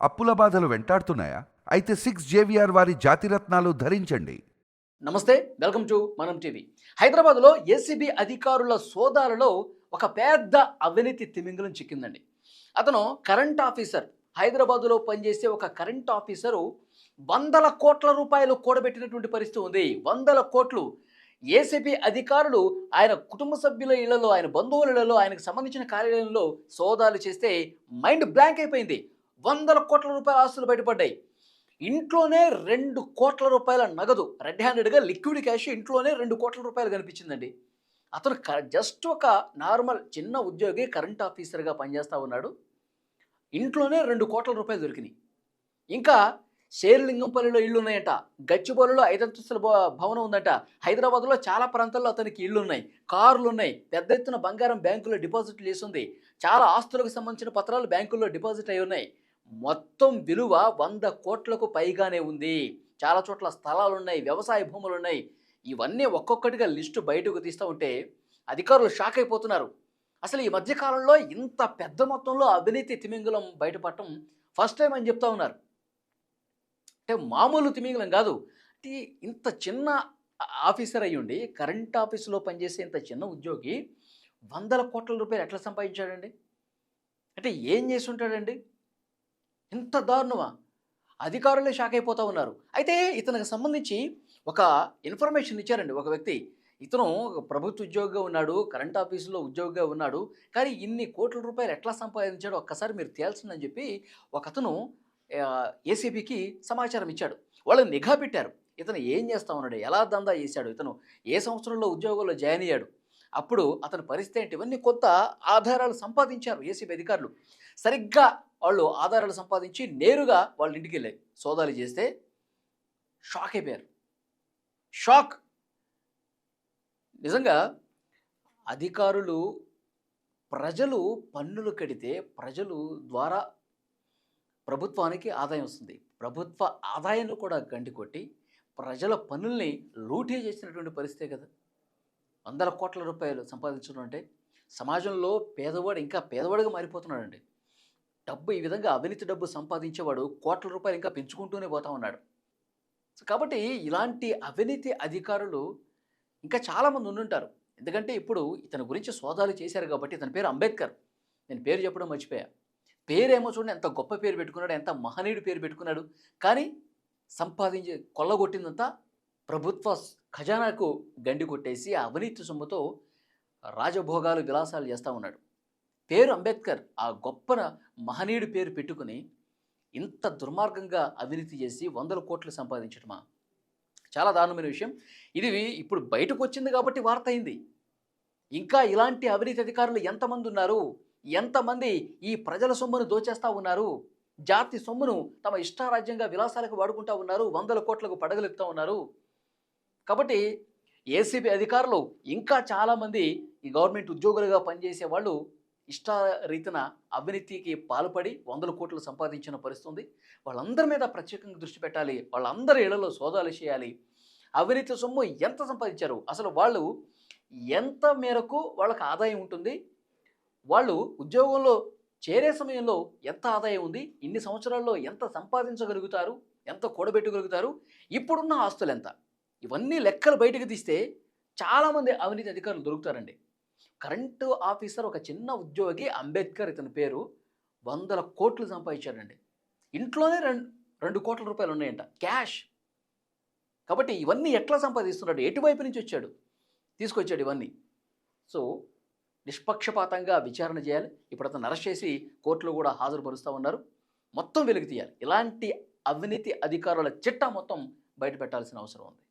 అప్పుల బాధలు వెంటాడుతున్నాయా? అయితే సిక్స్ జేవిఆర్ వారి జాతిరత్నాలు ధరించండి. నమస్తే వెల్కమ్ టు మనం టీవీ. హైదరాబాద్లో ఏసీబీ అధికారుల సోదాలలో ఒక పెద్ద అవినీతి తిమింగలం చిక్కిందండి. అతను కరెంట్ ఆఫీసర్. హైదరాబాదులో పనిచేసే ఒక కరెంట్ ఆఫీసరు వందల కోట్ల రూపాయలు కూడబెట్టినటువంటి పరిస్థితి ఉంది. వందల కోట్లు ఏసీబీ అధికారులు ఆయన కుటుంబ సభ్యుల ఇళ్ళలో ఆయన బంధువుల ఇళ్ళలో ఆయనకు సంబంధించిన కార్యాలయంలో సోదాలు చేస్తే మైండ్ బ్లాంక్ అయిపోయింది. వందల కోట్ల రూపాయల ఆస్తులు బయటపడ్డాయి. ఇంట్లోనే రెండు కోట్ల రూపాయల నగదు రెడ్ హ్యాండెడ్గా లిక్విడ్ క్యాష్ ఇంట్లోనే రెండు కోట్ల రూపాయలు కనిపించిందండి. అతను జస్ట్ ఒక నార్మల్ చిన్న ఉద్యోగి కరెంట్ ఆఫీసర్గా పనిచేస్తూ ఉన్నాడు. ఇంట్లోనే రెండు కోట్ల రూపాయలు దొరికినాయి. ఇంకా షేర్లింగంపల్లిలో ఇళ్ళు ఉన్నాయంట గచ్చిబౌలిలో ఐదంతస్తుల భవనం ఉందంట. హైదరాబాద్లో చాలా ప్రాంతాల్లో అతనికి ఇళ్ళు ఉన్నాయి కార్లు ఉన్నాయి పెద్ద ఎత్తున బంగారం బ్యాంకులో డిపాజిట్లు చేసింది చాలా ఆస్తులకు సంబంధించిన పత్రాలు బ్యాంకుల్లో డిపాజిట్ అయి ఉన్నాయి. మొత్తం విలువ వంద కోట్లకు పైగానే ఉంది. చాలా చోట్ల స్థలాలు ఉన్నాయి వ్యవసాయ భూములు ఉన్నాయి ఇవన్నీ ఒక్కొక్కటిగా లిస్టు బయటకు తీస్తూ ఉంటే అధికారులు షాక్ అయిపోతున్నారు. అసలు ఈ మధ్యకాలంలో ఇంత పెద్ద మొత్తంలో అవినీతి తిమింగలం బయటపడటం ఫస్ట్ టైం అని చెప్తా ఉన్నారు. అంటే మామూలు తిమింగలం కాదు. అంటే ఇంత చిన్న ఆఫీసర్ అయ్యుండి కరెంట్ ఆఫీసులో పనిచేసే ఇంత చిన్న ఉద్యోగి వందల కోట్ల రూపాయలు ఎట్లా సంపాదించాడండి? అంటే ఏం చేసి ఉంటాడండి? ఇంత దారుణమా? అధికారులే షాక్ అయిపోతూ ఉన్నారు. అయితే ఇతనికి సంబంధించి ఒక ఇన్ఫర్మేషన్ ఇచ్చారండి ఒక వ్యక్తి. ఇతను ఒక ప్రభుత్వ ఉద్యోగిగా ఉన్నాడు కరెంట్ ఆఫీసులో ఉద్యోగిగా ఉన్నాడు కానీ ఇన్ని కోట్ల రూపాయలు ఎట్లా సంపాదించాడో ఒక్కసారి మీరు తేల్సిందని చెప్పి ఒక అతను ఏసీబీకి సమాచారం ఇచ్చాడు. వాళ్ళు నిఘా పెట్టారు. ఇతను ఏం చేస్తా ఉన్నాడు? ఎలా దందా చేశాడు? ఇతను ఏ సంవత్సరంలో ఉద్యోగంలో జాయిన్ అయ్యాడు? అప్పుడు అతని పరిస్థితి ఏంటి? ఇవన్నీ కొత్త ఆధారాలు సంపాదించారు ఏసీబీ అధికారులు. సరిగ్గా వాళ్ళు ఆధారాలు సంపాదించి నేరుగా వాళ్ళ ఇంటికి వెళ్ళారు. సోదాలు చేస్తే షాక్ అయిపోయారు. షాక్. నిజంగా అధికారులు ప్రజలు పన్నులు కడితే ప్రజలు ద్వారా ప్రభుత్వానికి ఆదాయం వస్తుంది. ప్రభుత్వ ఆదాయాన్ని కూడా గండి కొట్టి ప్రజల పన్నుల్ని లూటీ చేసినటువంటి పరిస్థితే కదా. వందల కోట్ల రూపాయలు సంపాదించడం అంటే సమాజంలో పేదవాడు ఇంకా పేదవాడిగా మారిపోతున్నాడండి. డబ్బు ఈ విధంగా అవినీతి డబ్బు సంపాదించేవాడు కోట్ల రూపాయలు ఇంకా పెంచుకుంటూనే పోతా ఉన్నాడు. కాబట్టి ఇలాంటి అవినీతి అధికారులు ఇంకా చాలామంది ఉండుంటారు. ఎందుకంటే ఇప్పుడు ఇతని గురించి సోదాలు చేశారు కాబట్టి ఇతని పేరు అంబేద్కర్. నేను పేరు చెప్పడం మర్చిపోయా. పేరేమో చూడండి ఎంత గొప్ప పేరు పెట్టుకున్నాడు ఎంత మహనీయుడు పేరు పెట్టుకున్నాడు. కానీ సంపాదించి కొల్లగొట్టిందంతా ప్రభుత్వ ఖజానాకు గండి కొట్టేసి ఆ అవినీతి సొమ్ముతో రాజభోగాలు విలాసాలు చేస్తూ ఉన్నాడు. పేరు అంబేద్కర్ ఆ గొప్ప మహనీయుడి పేరు పెట్టుకుని ఇంత దుర్మార్గంగా అవినీతి చేసి వందల కోట్లు సంపాదించడమా చాలా దారుణమైన విషయం. ఇది ఇప్పుడు బయటకు వచ్చింది కాబట్టి వార్త అయింది. ఇంకా ఇలాంటి అవినీతి అధికారులు ఎంతమంది ఉన్నారు? ఎంతమంది ఈ ప్రజల సొమ్మును దోచేస్తూ ఉన్నారు? జాతి సొమ్మును తమ ఇష్టారాజ్యంగా విలాసాలకు వాడుకుంటా ఉన్నారు? వందల కోట్లకు పడగలుగుతూ ఉన్నారు? కాబట్టి ఏసీబీ అధికారులు ఇంకా చాలామంది ఈ గవర్నమెంట్ ఉద్యోగులుగా పనిచేసే వాళ్ళు ఇష్టారీతిన అవినీతికి పాల్పడి వందల కోట్లు సంపాదించిన పరిస్థితి ఉంది వాళ్ళందరి మీద ప్రత్యేకంగా దృష్టి పెట్టాలి. వాళ్ళందరి ఇళ్ళలో సోదాలు చేయాలి. అవినీతి సొమ్ము ఎంత సంపాదించారు? అసలు వాళ్ళు ఎంత మేరకు వాళ్ళకి ఆదాయం ఉంటుంది? వాళ్ళు ఉద్యోగంలో చేరే సమయంలో ఎంత ఆదాయం ఉంది? ఇన్ని సంవత్సరాల్లో ఎంత సంపాదించగలుగుతారు? ఎంత కూడబెట్టగలుగుతారు? ఇప్పుడున్న ఆస్తులు ఎంత? ఇవన్నీ లెక్కలు బయటకు తీస్తే చాలామంది అవినీతి అధికారులు దొరుకుతారండి. కరెంటు ఆఫీసర్ ఒక చిన్న ఉద్యోగి అంబేద్కర్ ఇతని పేరు వందల కోట్లు సంపాదించాడండి. ఇంట్లోనే రెండు రెండు కోట్ల రూపాయలు ఉన్నాయంట క్యాష్. కాబట్టి ఇవన్నీ ఎట్లా సంపాదిస్తున్నాడు? ఎటువైపు నుంచి వచ్చాడు? తీసుకొచ్చాడు ఇవన్నీ. సో నిష్పక్షపాతంగా విచారణ చేయాలి. ఇప్పుడు అతను అరెస్ట్ చేసి కోర్టులో కూడా హాజరుపరుస్తూ ఉన్నారు. మొత్తం వెలుగు తీయాలి. ఇలాంటి అవినీతి అధికారుల చిట్టా మొత్తం బయట పెట్టాల్సిన అవసరం ఉంది.